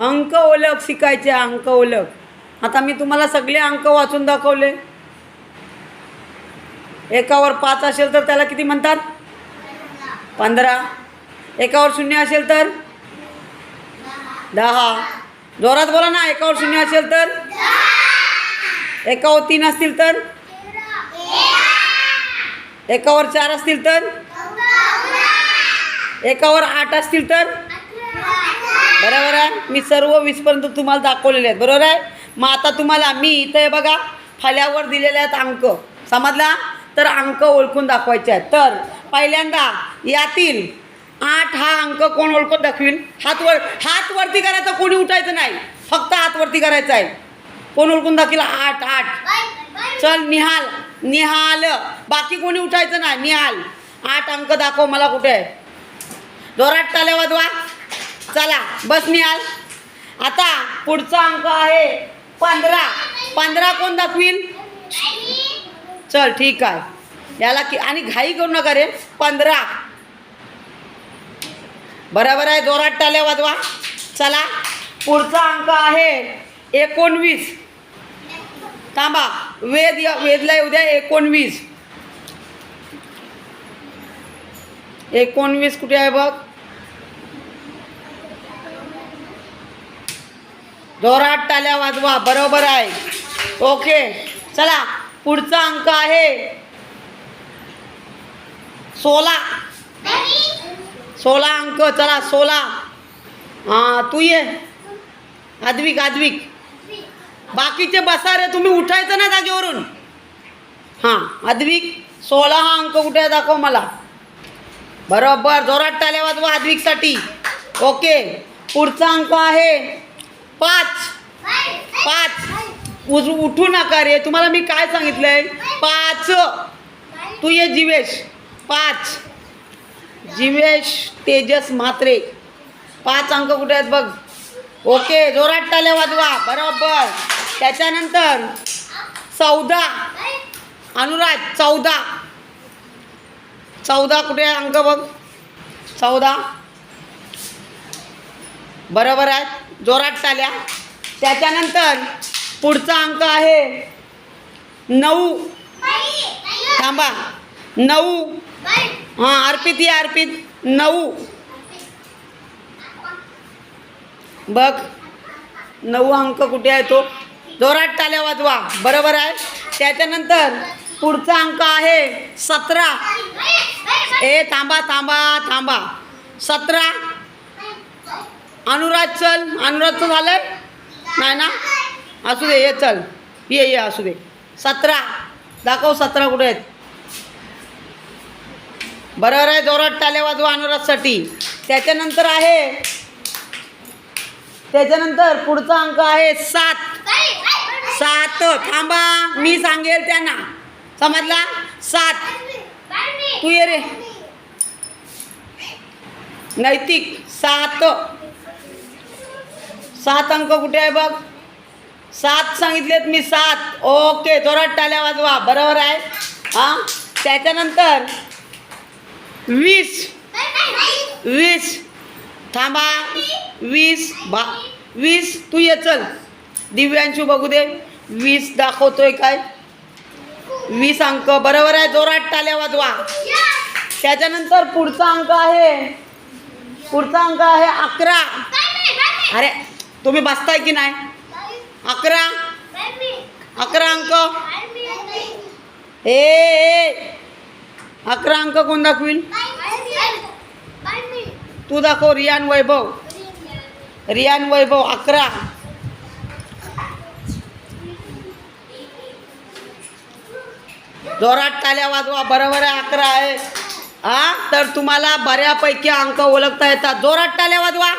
अंक ओळख शिकायचे अंक ओळख. आता मी तुम्हाला सगळे अंक वाचून दाखवले. एकावर पाच असेल तर त्याला किती म्हणतात? पंधरा. एकावर शून्य असेल तर? दहा. जोरात बोला ना एकावर शून्य असेल तर? एकावर तीन असतील तर? एकावर चार असतील तर? एकावर आठ असतील तर? बरोबर आहे? मी सर्व वीसपर्यंत तुम्हाला दाखवलेले आहेत बरोबर आहे? मग आता तुम्हाला मी इथं बघा फाल्यावर दिलेले आहेत अंक. समजला? तर अंक ओळखून दाखवायचे आहेत. तर पहिल्यांदा यातील आठ हा अंक कोण ओळखून दाखवीन? हात वर हात वरती कोणी उठायचं नाही. फक्त हात वरती आहे. कोण ओळखून दाखील आठ आठ. चल निहाल निहाल. बाकी कोणी उठायचं नाही निहाल. आठ अंक दाखव मला कुठे आहे? जोरात टाल्या वाजवा. चला बस निहाल आता पुढचा अंक आहे पंधरा. पंधरा कोण दाखवीन? चल ठीक आहे. याला की आणि घाई करू नका रे. पंधरा. बरोबर आहे जोरात टाल्या वाजवा. चला पुढचा अंक आहे एकोणवीस. थांबा वेद वेदला येऊ द्या एकोणवीस. एकोणवीस कुठे आहे बघ? जोरात टाल्या वाजवा बरोबर आहे. ओके चला पुढचा अंक आहे. सोळा. सोळा अंक चला सोळा. हां तू ये. आद्विक आद्विक. बाकीचे बसा रे तुम्ही उठायचं ना जागेवरून. हां आद्विक सोळा हा अंक कुठे दाखव मला. बरोबर जोरात टाल्या वाजवा आद्विकसाठी. ओके पुढचा अंक आहे. पाच. पाच. उज उठू नका रे. तुम्हाला मी काय सांगितलंय? पाच. तू ये जीवेश. पाच. जीवेश तेजस म्हात्रे. पाच अंक कुठे आहेत बघ? ओके जोरात टाल्या वाजवा. बरोबर. त्याच्यानंतर चौदा. अनुराज चौदा. चौदा कुठे आहे अंक बघ? चौदा. बरोबर आहे. जोरात टाल्या त्याच्यानंतर पुढचा अंक आहे नऊ. थांबा. नऊ. हां अर्पित या अर्पित. नऊ. बघ. नऊ अंक कुठे आहे तो? जोरात टाल्या वाजवा. बरोबर आहे? त्याच्यानंतर पुढचा अंक आहे सतरा. ए थांबा थांबा थांबा. सतरा. अनुराग चल. अनुरागचं झालं? नाही ना? असू दे ये चल. ये ये असू दे सतरा. दाखव सतरा कुठे आहेत. बरोबर आहे जोरात टाल्या वाजवा अनुरागसाठी त्याच्यानंतर आहे. त्याच्यानंतर पुढचा अंक आहे सात. सात. थांबा. मी सांगेल त्यांना. समजला? सात. तू ये रे. नैतिक. सात. सात अंक कुठे आहे बघ? सात सांगितलेत मी सात. ओके जोरात टाल्या वाजवा. बरोबर आहे. हां? त्याच्यानंतर वीस. वीस. थांबा. वीस. भा वीस. तू ये चल. दिव्यांशू बघू दे. वीस दाखवतोय काय? वीस अंक. बरोबर आहे. जोरात टाल्या वाजवा. त्याच्यानंतर पुढचा अंक आहे. पुढचा अंक आहे अकरा. अरे तुम्ही बसताय की नाही? अकरा. अकरा अंक. ए अकरा अंक कोण दाखवील तू दाखव रियान वैभव. रियान वैभव अकरा. जोरात टाल्या वाजवा बरोबर आहे अकरा आहे. हा तर तुम्हाला बऱ्यापैकी अंक ओळखता येतात. जोरात टाल्या वाजवा.